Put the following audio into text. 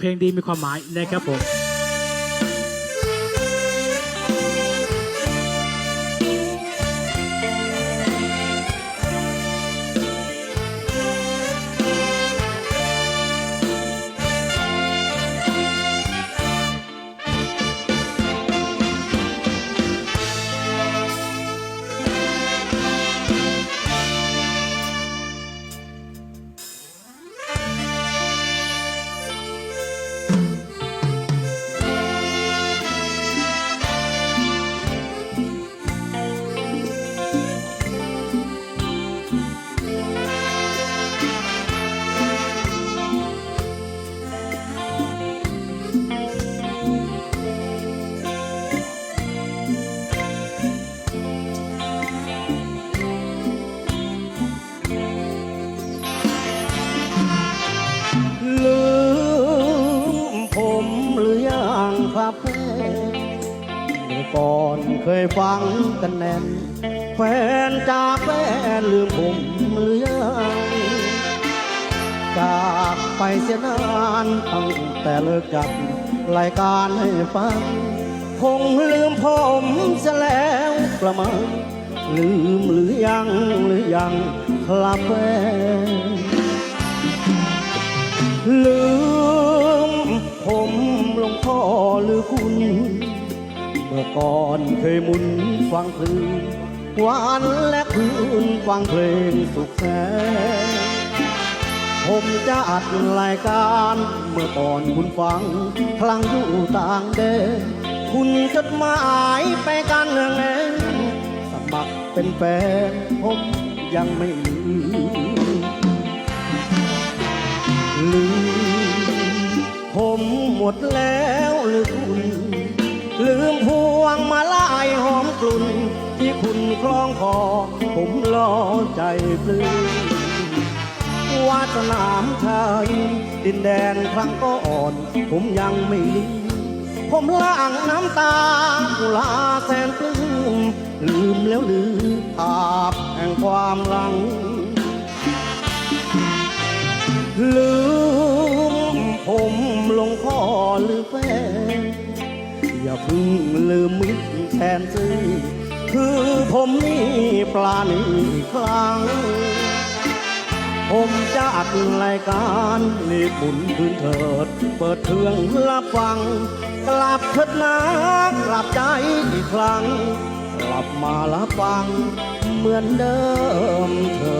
เพลงดีมีความหมายนะครับผม แฟนเมื่อก่อนเคยฟังกันแน่น แฟนจากแฟนลืมผมหรือยังจากไปเสียนานตั้งแต่เลิกจัดรายการให้ฟัง คงลืมผมเสียแล้วประมาณลืมหรือยังหรือยังครับแฟน คุณ เมื่อก่อนเคยมุนฟังเพลงวันและคืนฟังเพลงสุขแสนผมจะอัดรายการ เมื่อก่อนคุณฟังพลังอยู่ต่างแดนคุณจดหมายไปกันเนืองแน่นสมัครเป็นแฟนผมยังไม่ลืมลืมผมหมดแล้ว คล้องคอ ผมรอใจปลื้มวาสนามไทยดินแดนครั้งก่อน ผมยังไม่ลืมผมล้างน้ำตากุลาแสนปลื้มลืมแล้วลืมภาพแห่งความหลัง ลืมผมลงพ่อหรือแฟนอย่าเพึ่งลืมมิตรแทนซื้อ คือผมนี่ปลานี่ครั้ง ผมจะอัดรายการนี่ปุ่นพื้นเถิด เปิดเครื่องรับฟัง กลับเถิดนะกลับใจอีกครั้ง กลับมารับฟังเหมือนเดิมเธอ